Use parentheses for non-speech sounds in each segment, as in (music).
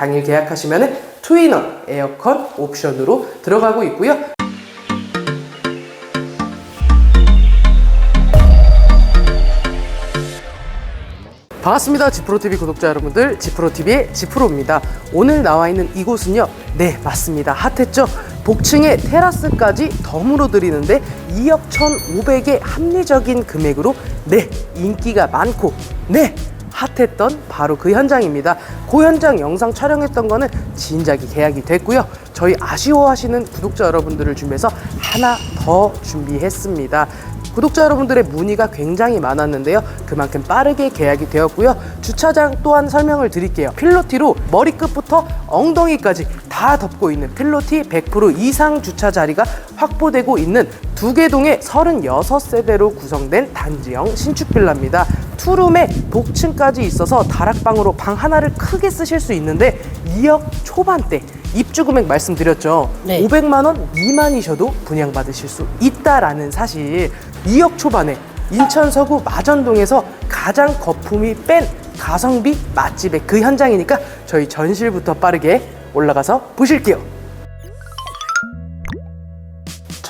당일 계약하시면 투인원 에어컨 옵션으로 들어가고 있고요. 반갑습니다. 지프로TV 구독자 여러분들, 지프로TV의 지프로입니다. 오늘 나와 있는 이곳은요, 네, 맞습니다. 핫했죠? 복층에 테라스까지 덤으로 드리는데 2억 1,500의 합리적인 금액으로 네, 인기가 많고, 네, 핫했던 바로 그 현장입니다. 그 현장 영상 촬영했던 거는 진작에 계약이 됐고요. 저희 아쉬워하시는 구독자 여러분들을 준비해서 하나 더 준비했습니다. 구독자 여러분들의 문의가 굉장히 많았는데요. 그만큼 빠르게 계약이 되었고요. 주차장 또한 설명을 드릴게요. 필로티로 머리끝부터 엉덩이까지 다 덮고 있는 필로티 100% 이상 주차 자리가 확보되고 있는 두 개 동의 36세대로 구성된 단지형 신축 빌라입니다. 투룸에 복층까지 있어서 다락방으로 방 하나를 크게 쓰실 수 있는데 2억 초반대 입주 금액 말씀드렸죠. 네. 500만 원 미만이셔도 분양받으실 수 있다라는 사실 2억 초반에 인천 서구 마전동에서 가장 거품이 뺀 가성비 맛집의 그 현장이니까 저희 전실부터 빠르게 올라가서 보실게요.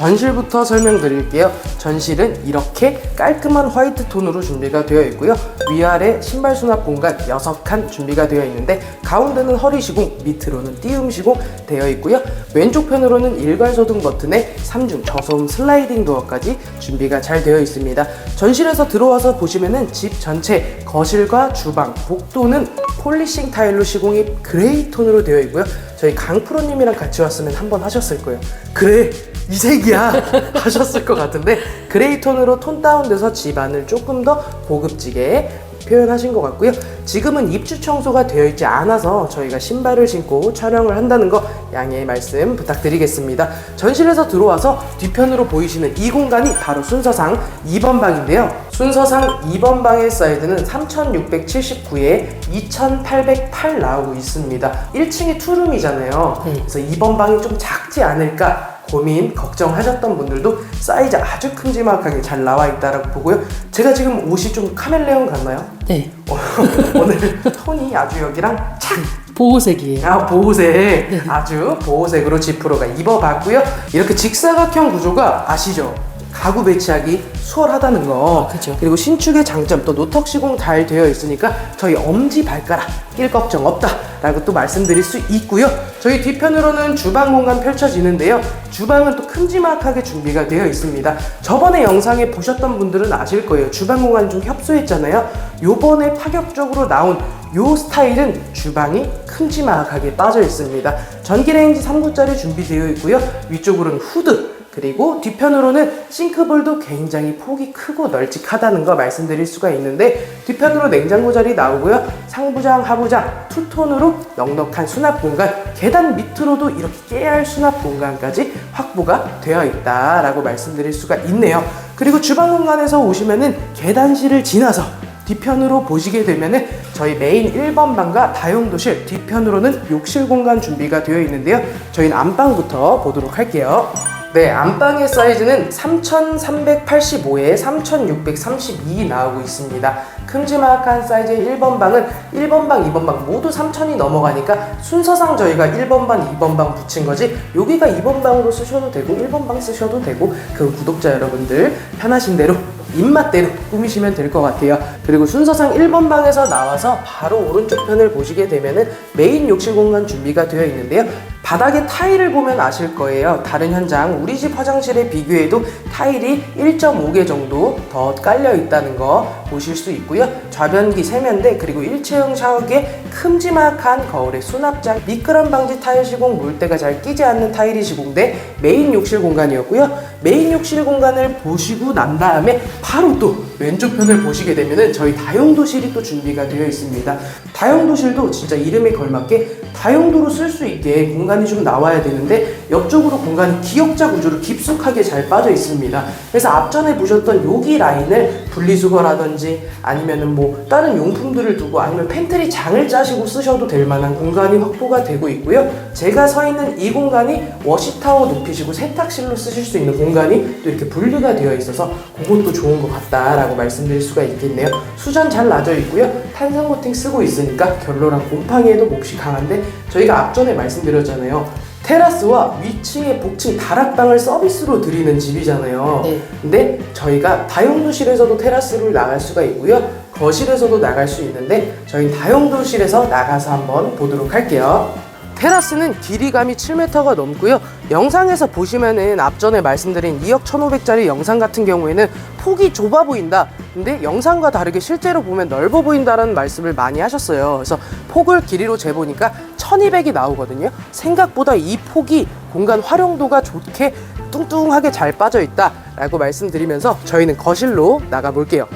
전실부터 설명드릴게요. 전실은 이렇게 깔끔한 화이트 톤으로 준비가 되어 있고요. 위아래 신발 수납 공간 6칸 준비가 되어 있는데 가운데는 허리 시공, 밑으로는 띄움 시공 되어 있고요. 왼쪽 편으로는 일괄 소등 버튼에 3중 저소음 슬라이딩 도어까지 준비가 잘 되어 있습니다. 전실에서 들어와서 보시면은 집 전체 거실과 주방, 복도는 폴리싱 타일로 시공이 그레이 톤으로 되어 있고요. 저희 강프로님이랑 같이 왔으면 한 번 하셨을 거예요. 그래, 이 색이야 하셨을 것 같은데 그레이 톤으로 톤 다운돼서 집안을 조금 더 고급지게 표현하신 것 같고요. 지금은 입주 청소가 되어 있지 않아서 저희가 신발을 신고 촬영을 한다는 거 양해의 말씀 부탁드리겠습니다. 전실에서 들어와서 뒤편으로 보이시는 이 공간이 바로 순서상 2번 방인데요. 순서상 2번 방의 사이즈는 3679에 2808 나오고 있습니다. 1층이 투룸이잖아요. 네. 그래서 2번 방이 좀 작지 않을까 고민 걱정하셨던 분들도 사이즈 아주 큼지막하게 잘 나와 있다라고 보고요. 제가 지금 옷이 좀 카멜레온 같나요? 네. (laughs) 오늘 톤이 아주 여기랑 착 보호색이에요. 아, 보호색 아주 보호색으로 지프로가 입어봤고요. 이렇게 직사각형 구조가 아시죠? 가구 배치하기 수월하다는 거. 그죠. 그리고 신축의 장점 또 노턱 시공 잘 되어 있으니까 저희 엄지 발가락 낄 걱정 없다라고 또 말씀드릴 수 있고요. 저희 뒤편으로는 주방 공간 펼쳐지는데요. 주방은 또 큼지막하게 준비가 되어 있습니다. 저번에 영상에 보셨던 분들은 아실 거예요. 주방 공간 좀 협소했잖아요. 요번에 파격적으로 나온 요 스타일은 주방이 큼지막하게 빠져 있습니다. 전기레인지 3구짜리 준비되어 있고요. 위쪽으로는 후드, 그리고 뒤편으로는 싱크볼도 굉장히 폭이 크고 널찍하다는 거 말씀드릴 수가 있는데 뒤편으로 냉장고 자리 나오고요. 상부장, 하부장 투톤으로 넉넉한 수납 공간, 계단 밑으로도 이렇게 깨알 수납 공간까지 확보가 되어 있다라고 말씀드릴 수가 있네요. 그리고 주방 공간에서 오시면은 계단실을 지나서 뒤편으로 보시게 되면은 저희 메인 1번 방과 다용도실 뒤편으로는 욕실 공간 준비가 되어 있는데요. 저희는 안방부터 보도록 할게요. 네, 안방의 사이즈는 3385에 3632 나오고 있습니다. 큼지막한 사이즈의 1번 방은 1번 방, 2번 방 모두 3000이 넘어가니까 순서상 저희가 1번 방, 2번 방 붙인 거지 여기가 2번 방으로 쓰셔도 되고 1번 방 쓰셔도 되고 그 구독자 여러분들 편하신 대로 입맛대로 꾸미시면 될 것 같아요. 그리고 순서상 1번 방에서 나와서 바로 오른쪽 편을 보시게 되면은 메인 욕실 공간 준비가 되어 있는데요. 바닥에 타일을 보면 아실 거예요. 다른 현장, 우리 집 화장실에 비교해도 타일이 1.5개 정도 더 깔려 있다는 거 보실 수 있고요. 좌변기 세면대 그리고 일체형 샤워기에 큼지막한 거울의 수납장, 미끄럼 방지 타일 시공, 물때가 잘 끼지 않는 타일이 시공된 메인 욕실 공간이었고요. 메인 욕실 공간을 보시고 난 다음에 바로 또 왼쪽 편을 보시게 되면은 저희 다용도실이 또 준비가 되어 있습니다. 다용도실도 진짜 이름에 걸맞게 다용도로 쓸 수 있게 공간이 좀 나와야 되는데 옆쪽으로 공간이 기역자 구조로 깊숙하게 잘 빠져 있습니다. 그래서 앞전에 보셨던 여기 라인을 분리수거라든지 아니면은 뭐 다른 용품들을 두고 아니면 팬트리 장을 짜시고 쓰셔도 될 만한 공간이 확보가 되고 있고요. 제가 서 있는 이 공간이 워시타워 높이시고 세탁실로 쓰실 수 있는 공간이 또 이렇게 분리가 되어 있어서 그것도 좋은 것 같다라고 말씀드릴 수가 있겠네요. 수전 잘 나져 있고요. 탄산 코팅 쓰고 있으니까 결로랑 곰팡이에도 몹시 강한데 저희가 앞전에 말씀드렸잖아요. 테라스와 위층의 복층 다락방을 서비스로 드리는 집이잖아요. 네. 근데 저희가 다용도실에서도 테라스를 나갈 수가 있고요. 거실에서도 나갈 수 있는데 저희 다용도실에서 나가서 한번 보도록 할게요. 테라스는 길이감이 7m가 넘고요. 영상에서 보시면은 앞전에 말씀드린 2억 1,500짜리 영상 같은 경우에는 폭이 좁아 보인다. 근데 영상과 다르게 실제로 보면 넓어 보인다라는 말씀을 많이 하셨어요. 그래서 폭을 길이로 재보니까 1200이 나오거든요. 생각보다 이 폭이 공간 활용도가 좋게 뚱뚱하게 잘 빠져 있다 라고 말씀드리면서 저희는 거실로 나가 볼게요.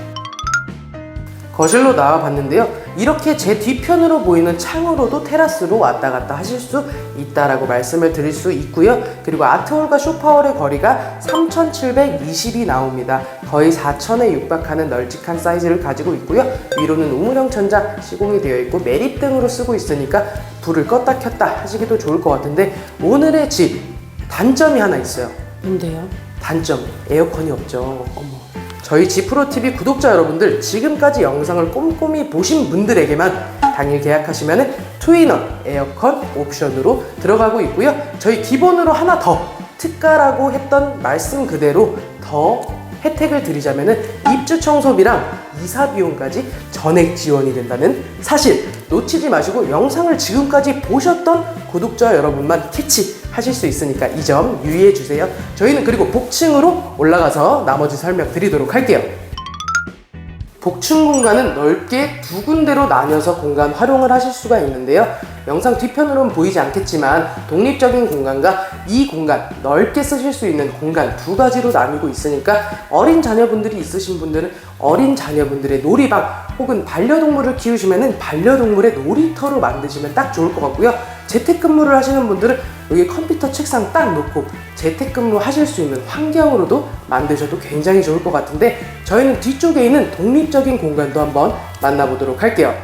거실로 나와 봤는데요. 이렇게 제 뒤편으로 보이는 창으로도 테라스로 왔다 갔다 하실 수 있다라고 말씀을 드릴 수 있고요. 그리고 아트홀과 쇼파월의 거리가 3,720이 나옵니다. 거의 4,000에 육박하는 널찍한 사이즈를 가지고 있고요. 위로는 우물형 천장 시공이 되어 있고 매립 등으로 쓰고 있으니까 불을 껐다 켰다 하시기도 좋을 것 같은데 오늘의 집 단점이 하나 있어요. 뭔데요? 단점 에어컨이 없죠. 어머. 저희 지프로 TV 구독자 여러분들 지금까지 영상을 꼼꼼히 보신 분들에게만 당일 계약하시면 트위너 에어컨 옵션으로 들어가고 있고요. 저희 기본으로 하나 더 특가라고 했던 말씀 그대로 더 혜택을 드리자면은 입주 청소비랑 이사 비용까지 전액 지원이 된다는 사실 놓치지 마시고 영상을 지금까지 보셨던 구독자 여러분만 캐치 하실 수 있으니까 이 점 유의해 주세요. 저희는 그리고 복층으로 올라가서 나머지 설명 드리도록 할게요. 복층 공간은 넓게 두 군데로 나뉘어서 공간 활용을 하실 수가 있는데요. 영상 뒤편으로는 보이지 않겠지만 독립적인 공간과 이 공간 넓게 쓰실 수 있는 공간 두 가지로 나뉘고 있으니까 어린 자녀분들이 있으신 분들은 어린 자녀분들의 놀이방 혹은 반려동물을 키우시면은 반려동물의 놀이터로 만드시면 딱 좋을 것 같고요. 재택근무를 하시는 분들은 여기 컴퓨터 책상 딱 놓고 재택근무 하실 수 있는 환경으로도 만드셔도 굉장히 좋을 것 같은데 저희는 뒤쪽에 있는 독립적인 공간도 한번 만나보도록 할게요.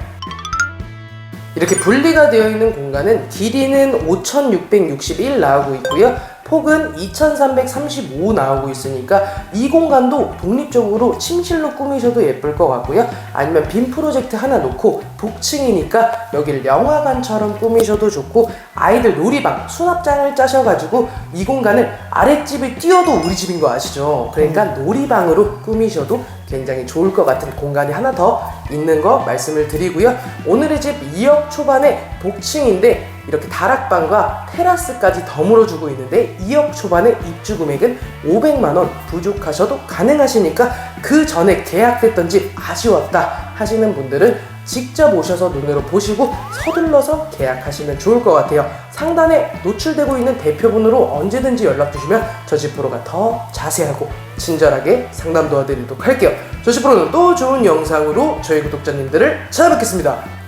이렇게 분리가 되어 있는 공간은 길이는 5661 나오고 있고요. 폭은 2335 나오고 있으니까 이 공간도 독립적으로 침실로 꾸미셔도 예쁠 것 같고요. 아니면 빔 프로젝트 하나 놓고 복층이니까 여기를 영화관처럼 꾸미셔도 좋고 아이들 놀이방 수납장을 짜셔가지고 이 공간을 아랫집을 띄워도 우리 집인 거 아시죠? 그러니까 놀이방으로 꾸미셔도 굉장히 좋을 것 같은 공간이 하나 더 있는 거 말씀을 드리고요. 오늘의 집 2억 초반의 복층인데 이렇게 다락방과 테라스까지 덤으로 주고 있는데 2억 초반의 입주 금액은 500만 원 부족하셔도 가능하시니까 그 전에 계약됐던 집 아쉬웠다 하시는 분들은 직접 오셔서 눈으로 보시고 서둘러서 계약하시면 좋을 것 같아요. 상단에 노출되고 있는 대표번호로 언제든지 연락 주시면 저지프로가 더 자세하고 친절하게 상담 도와드리도록 할게요. 저지프로는 또 좋은 영상으로 저희 구독자님들을 찾아뵙겠습니다.